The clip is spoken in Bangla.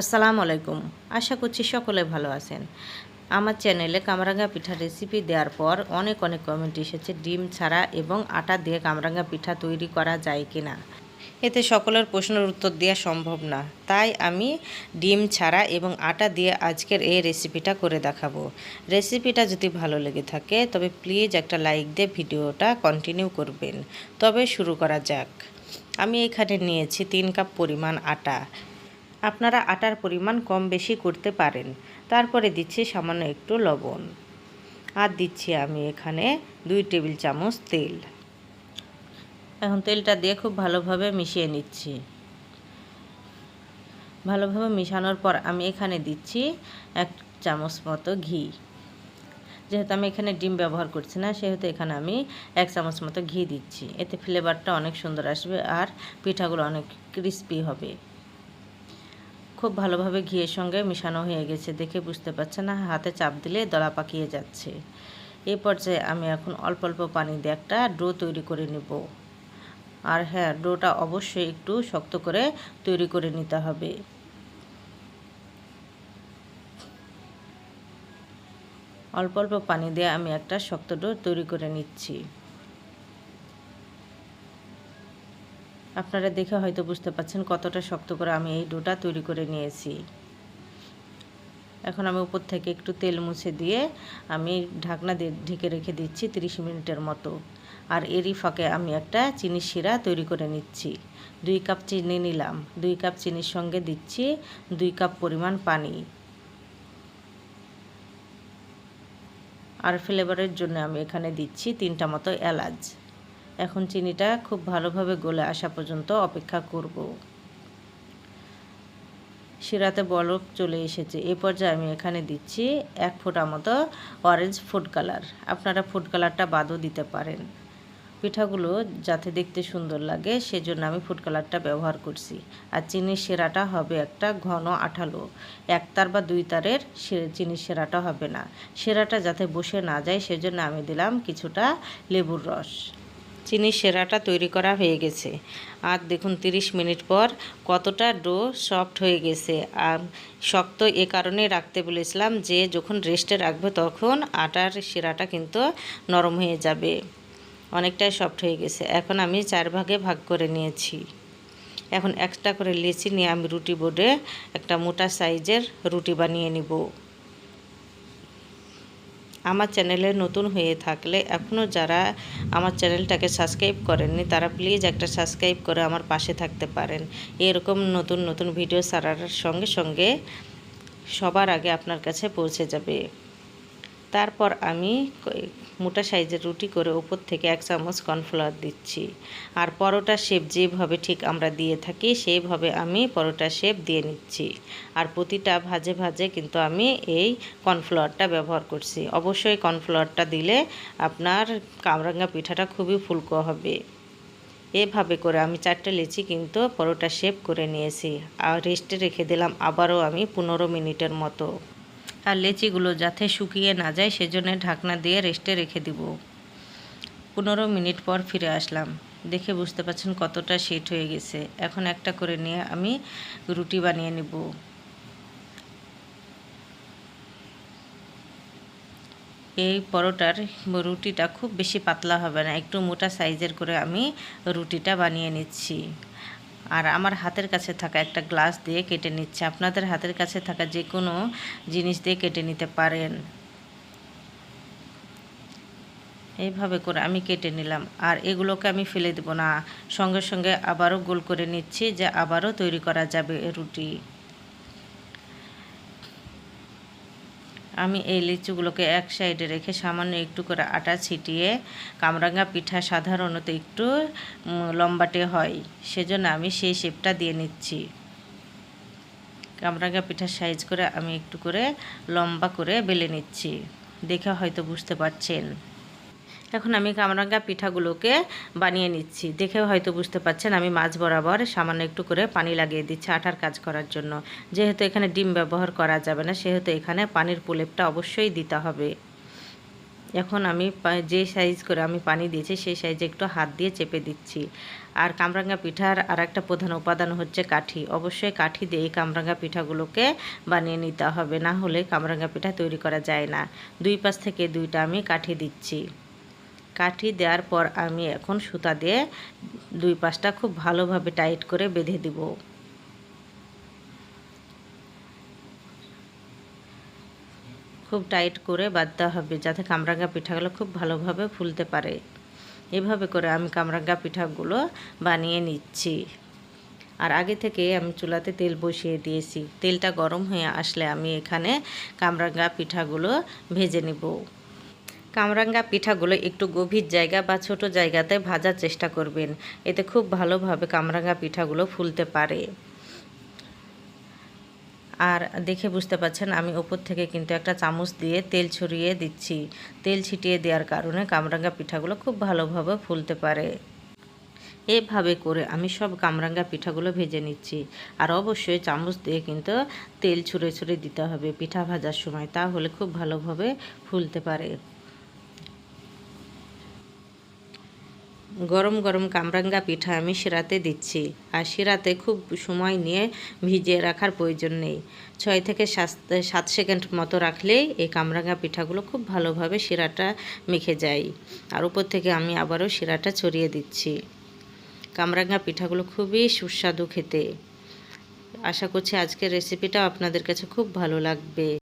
আসসালামু আলাইকুম। আশা করছি সকলে ভালো আছেন। আমার চ্যানেলে কামরাঙ্গা পিঠা রেসিপি দেওয়ার পর অনেক অনেক কমেন্ট এসেছে, ডিম ছাড়া এবং আটা দিয়ে কামরাঙ্গা পিঠা তৈরি করা যায় কি না এতে সকলের প্রশ্নের উত্তর দেওয়া সম্ভব না। তাই আমি ডিম ছাড়া এবং আটা দিয়ে আজকের এই রেসিপিটা করে দেখাবো। রেসিপিটা যদি ভালো লেগে থাকে, তবে প্লিজ একটা লাইক দিয়ে ভিডিওটা কন্টিনিউ করবেন। তবে শুরু করা যাক। আমি এখানে নিয়েছি তিন কাপ পরিমাণ আটা। আপনারা আটার পরিমাণ কম বেশি করতে পারেন। তারপরে দিচ্ছি সামান্য একটু লবণ। আর দিচ্ছি আমি এখানে দুই টেবিল চামচ তেল। এখন তেলটা দিয়ে খুব ভালোভাবে মিশিয়ে নিচ্ছি। ভালোভাবে মিশানোর পর আমি এখানে দিচ্ছি এক চামচ মতো ঘি। যেহেতু আমি এখানে ডিম ব্যবহার করছি না, সেহেতু এখানে আমি এক চামচ মতো ঘি দিচ্ছি। এতে ফ্লেভারটা অনেক সুন্দর আসবে আর পিঠাগুলো অনেক ক্রিস্পি হবে। খুব ভালোভাবে ঘিয়ের সঙ্গে মিশানো হয়ে গেছে দেখে বুঝতে পারছে না, হাতে চাপ দিলে দলা পাকিয়ে যাচ্ছে। এই পর্যায়ে আমি এখন অল্প অল্প পানি দিয়ে একটা ডো তৈরি করে নেব। আর হ্যাঁ ডোটা অবশ্যই একটু শক্ত করে তৈরি করে নিতে হবে। অল্প অল্প পানি দিয়ে আমি একটা শক্ত ডো তৈরি করে নিচ্ছি। আপনারা দেখে হয়তো বুঝতে পাচ্ছেন কতটা শক্ত করে আমি এই ডোটা তৈরি করে নিয়েছি। এখন আমি উপর থেকে একটু তেল মুছে দিয়ে আমি ঢাকনা দিয়ে ঢেকে রেখে দিচ্ছি 30 মিনিটের মতো। আর এরই ফাঁকে আমি একটা চিনি শিরা তৈরি করে নিচ্ছি। দুই কাপ চিনি নিলাম, দুই কাপ চিনির সঙ্গে দিচ্ছি দুই কাপ পরিমাণ পানি। আর ফ্লেভারের জন্য আমি এখানে দিচ্ছি তিনটা মতো এলাচ। এখন চিনিটা খুব ভালোভাবে গলে আসা পর্যন্ত অপেক্ষা করব। শিরাতে বরফ চলে এসেছে। এ পর্যায়ে আমি এখানে দিচ্ছি এক ফোঁটা মতো অরেঞ্জ ফুড কালার আপনারা ফুড কালারটা বাদও দিতে পারেন। পিঠাগুলো যাতে দেখতে সুন্দর লাগে, সেজন্য আমি ফুড কালারটা ব্যবহার করছি। আর চিনির সেরাটা হবে একটা ঘন আঠালো। এক তার বা দুই তারের চিনির সেরাটা হবে না। সেরাটা যাতে বসে না যায়, সেজন্য আমি দিলাম কিছুটা লেবুর রস। চিনির সেরাটা তৈরি করা হয়ে গেছে। আর দেখুন 30 মিনিট পর কতটা ডো সফট হয়ে গেছে। আর শক্ত এ কারণে রাখতে বলেছিলাম যে, যখন রেস্টে রাখবে তখন আটার সেরাটা কিন্তু নরম হয়ে যাবে। অনেকটাই সফট হয়ে গেছে। এখন আমি চার ভাগে ভাগ করে নিয়েছি। এখন একটা করে লেচি নিয়ে আমি রুটি বোর্ডে একটা মোটা সাইজের রুটি বানিয়ে নিব। আমার চ্যানেলে নতুন হয়ে থাকলে এখনও যারা আমার চ্যানেলটাকে সাবস্ক্রাইব করেননি, তারা প্লিজ একটা সাবস্ক্রাইব করে আমার পাশে থাকতে পারেন। এরকম নতুন নতুন ভিডিও সারার সঙ্গে সঙ্গে সবার আগে আপনার কাছে পৌঁছে যাবে। তারপর আমি মোটা সাইজের রুটি করে উপর থেকে এক চামচ কর্নফ্লাওয়ার দিচ্ছি। আর পরোটা শেপ যেভাবে ঠিক আমরা দিয়ে থাকি সেইভাবে আমি পরোটা শেপ দিয়ে নিচ্ছি। আর প্রতিটা ভাজে ভাজে কিন্তু আমি এই কর্নফ্লাওয়ারটা ব্যবহার করছি। অবশ্যই কর্নফ্লাওয়ারটা দিলে আপনার কামরাঙ্গা পিঠাটা খুবই ফুলকো হবে। এভাবে করে আমি চারটে লেচি কিন্তু পরোটা শেপ করে নিয়েছি। আর রেস্টে রেখে দিলাম আবারও আমি পনেরো মিনিটের মতো। আর লেচিগুলো যাতে শুকিয়ে না যায় সেজন্য ঢাকনা দিয়ে রেস্টে রেখে দিব। পনেরো মিনিট পর ফিরে আসলাম। দেখে বুঝতে পারছেন কতটা সেট হয়ে গেছে। এখন একটা করে নিয়ে আমি রুটি বানিয়ে নেব। এই পরোটার রুটিটা খুব বেশি পাতলা হবে না। একটু মোটা সাইজের করে আমি রুটিটা বানিয়ে নিচ্ছি। আর আমার হাতের কাছে থাকা একটা গ্লাস দিয়ে কেটে নিচ্ছে। আপনাদের হাতের কাছে থাকা যে কোনো জিনিস দিয়ে কেটে নিতে পারেন। এইভাবে করে আমি কেটে নিলাম। আর এগুলোকে আমি ফেলে দেবো না। সঙ্গে সঙ্গে আবারও গোল করে নিচ্ছি যে আবারও তৈরি করা যাবে রুটি। আমি এই লিচুগুলোকে এক সাইডে রেখে সামান্য একটু করে আটা ছিটিয়ে কামরাঙ্গা পিঠা সাধারণত একটু লম্বাটে হয়। সেজন্য আমি সেই শেপটা দিয়ে নিচ্ছি। কামরাঙ্গা পিঠার সাইজ করে আমি একটু করে লম্বা করে বেলে নিচ্ছি। দেখে হয়তো বুঝতে পারছেন। এখন আমি কামরাঙ্গা পিঠাগুলোকে বানিয়ে নিচ্ছি। দেখে হয়তো বুঝতে পারছেন, আমি মাছ বরাবর সামান্য একটু করে পানি লাগিয়ে দিচ্ছি আটার কাজ করার জন্য। যেহেতু এখানে ডিম ব্যবহার করা যাবে না, সেহেতু এখানে পানির প্রলেপটা অবশ্যই দিতে হবে। এখন আমি যে সাইজ করে আমি পানি দিয়েছি, সেই সাইজে একটু হাত দিয়ে চেপে দিচ্ছি। আর কামরাঙ্গা পিঠার আর একটা প্রধান উপাদান হচ্ছে কাঠি। অবশ্যই কাঠি দিয়ে এই কামরাঙ্গা পিঠাগুলোকে বানিয়ে নিতে হবে, না হলে কামরাঙ্গা পিঠা তৈরি করা যায় না। দুই পাশ থেকে দুইটা আমি কাঠি দিচ্ছি। কাঠি দেওয়ার পর আমি এখন সুতা দিয়ে দুই পাশটা খুব ভালোভাবে টাইট করে বেঁধে দিব। খুব টাইট করে বাঁধতে হবে যাতে কামরাঙ্গা পিঠাগুলো খুব ভালোভাবে ফুলতে পারে। এভাবে করে আমি কামরাঙ্গা পিঠাগুলো বানিয়ে নিচ্ছি। আর আগে থেকে আমি চুলাতে তেল বসিয়ে দিয়েছি। তেলটা গরম হয়ে আসলে আমি এখানে কামরাঙ্গা পিঠাগুলো ভেজে নেব। কামরাঙ্গা পিঠাগুলো একটু গভীর জায়গা বা ছোট জায়গাতে ভাজার চেষ্টা করবেন। এতে খুব ভালোভাবে কামরাঙ্গা পিঠাগুলো ফুলতে পারে। আর দেখে বুঝতে পারছেন, আমি ওপর থেকে কিন্তু একটা চামচ দিয়ে তেল ছড়িয়ে দিচ্ছি। তেল ছিটিয়ে দেওয়ার কারণে কামরাঙ্গা পিঠাগুলো খুব ভালোভাবে ফুলতে পারে। এভাবে করে আমি সব কামরাঙ্গা পিঠাগুলো ভেজে নিচ্ছি। আর অবশ্যই চামচ দিয়ে কিন্তু তেল ছুঁড়ে ছুঁড়ে দিতে হবে পিঠা ভাজার সময়, তাহলে খুব ভালোভাবে ফুলতে পারে। গরম গরম কামরাঙ্গা পিঠা আমি শিরাতে দিচ্ছি। আর শিরাতে খুব সময় নিয়ে ভিজিয়ে রাখার প্রয়োজন নেই। ছয় থেকে সাত সেকেন্ড মতো রাখলেই এই কামরাঙ্গা পিঠাগুলো খুব ভালোভাবে শিরাটা মেখে যায়। আর উপর থেকে আমি আবারও শিরাটা ছড়িয়ে দিচ্ছি। কামরাঙ্গা পিঠাগুলো খুবই সুস্বাদু খেতে। আশা করছি আজকের রেসিপিটা আপনাদের কাছে খুব ভালো লাগবে।